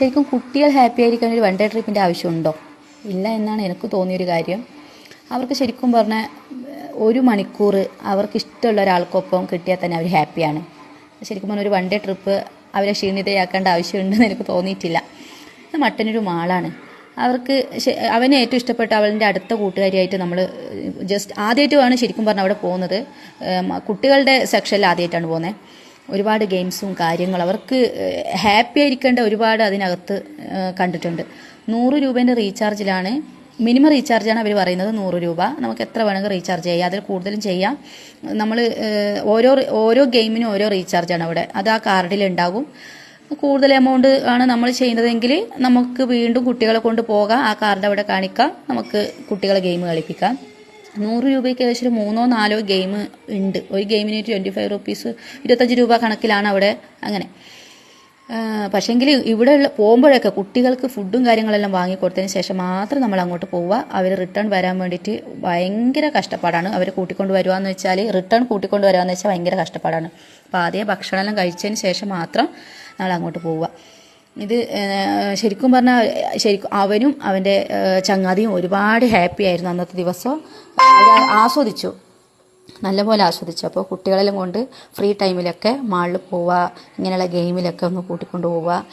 ശരിക്കും കുട്ടികൾ ഹാപ്പി ആയിരിക്കാൻ ഒരു വൺ ഡേ ട്രിപ്പിന്റെ ആവശ്യമുണ്ടോ? ഇല്ല എന്നാണ് എനിക്ക് തോന്നിയൊരു കാര്യം. അവർക്ക് ശരിക്കും പറഞ്ഞാൽ ഒരു മണിക്കൂർ അവർക്ക് ഇഷ്ടമുള്ള ഒരാൾക്കൊപ്പം കിട്ടിയാൽ തന്നെ അവർ ഹാപ്പിയാണ്. ശരിക്കും പറഞ്ഞാൽ ഒരു വൺ ഡേ ട്രിപ്പ് അവരെ ക്ഷീണിതയാക്കേണ്ട ആവശ്യമുണ്ടെന്ന് എനിക്ക് തോന്നിയിട്ടില്ല. മട്ടനൊരു മാളാണ്. അവർക്ക് അവന് ഏറ്റവും ഇഷ്ടപ്പെട്ട അവളിന്റെ അടുത്ത കൂട്ടുകാരിയായിട്ട് നമ്മൾ ജസ്റ്റ് ആദ്യമായിട്ടുമാണ് ശരിക്കും പറഞ്ഞാൽ അവിടെ പോകുന്നത്. കുട്ടികളുടെ സെക്ഷനിൽ ആദ്യമായിട്ടാണ് പോകുന്നത്. ഒരുപാട് ഗെയിംസും കാര്യങ്ങളും അവർക്ക് ഹാപ്പി ആയിരിക്കേണ്ട ഒരുപാട് അതിനകത്ത് കണ്ടിട്ടുണ്ട്. നൂറ് രൂപേന്റെ റീചാർജിലാണ് മിനിമം റീചാർജാണ് അവർ പറയുന്നത് നൂറ് രൂപ. നമുക്ക് എത്ര വേണമെങ്കിൽ റീചാർജ് ചെയ്യാം. അതിൽ കൂടുതലും ചെയ്യാം. നമ്മൾ ഓരോ ഓരോ ഗെയിമിനും ഓരോ റീചാർജാണ് അവിടെ. അത് ആ കാർഡിൽ ഉണ്ടാകും. കൂടുതൽ എമൗണ്ട് ആണ് നമ്മൾ ചെയ്യുന്നതെങ്കിൽ നമുക്ക് വീണ്ടും കുട്ടികളെ കൊണ്ട് പോകാം. ആ കാർഡ് അവിടെ കാണിക്കാം. നമുക്ക് കുട്ടികളെ ഗെയിം കളിപ്പിക്കാം. നൂറ് രൂപയ്ക്ക് ഏകദേശം ഒരു മൂന്നോ നാലോ ഗെയിം ഉണ്ട്. ഒരു ഗെയിമിന് ട്വന്റി ഫൈവ് റുപ്പീസ് ഇരുപത്തഞ്ച് രൂപ കണക്കിലാണ് അവിടെ അങ്ങനെ. പക്ഷേങ്കിൽ ഇവിടെ ഉള്ള പോകുമ്പോഴൊക്കെ കുട്ടികൾക്ക് ഫുഡും കാര്യങ്ങളെല്ലാം വാങ്ങി കൊടുത്തതിന് ശേഷം മാത്രം നമ്മൾ അങ്ങോട്ട് പോവുക. അവർ റിട്ടേൺ വരാൻ വേണ്ടിയിട്ട് ഭയങ്കര കഷ്ടപ്പാടാണ്. അവർ കൂട്ടിക്കൊണ്ട് വരുവാന്ന് വെച്ചാൽ റിട്ടേൺ കൂട്ടിക്കൊണ്ട് വരാമെന്ന് വെച്ചാൽ ഭയങ്കര കഷ്ടപ്പാടാണ്. അപ്പോൾ ആദ്യം ഭക്ഷണമെല്ലാം കഴിച്ചതിന് ശേഷം മാത്രം നമ്മൾ അങ്ങോട്ട് പോവുക. ഇത് ശരിക്കും പറഞ്ഞാൽ ശരിക്കും അവനും അവന്റെ ചങ്ങാതിയും ഒരുപാട് ഹാപ്പി ആയിരുന്നു അന്നത്തെ ദിവസം. അവർ ആസ്വദിച്ചു. നല്ലപോലെ ആസ്വദിച്ചു. അപ്പോൾ കുട്ടികളെല്ലാം കൊണ്ട് ഫ്രീ ടൈമിലൊക്കെ മാളിൽ പോവുക ഇങ്ങനെയുള്ള ഗെയിമിലൊക്കെ ഒന്ന് കൂട്ടിക്കൊണ്ട് പോവുക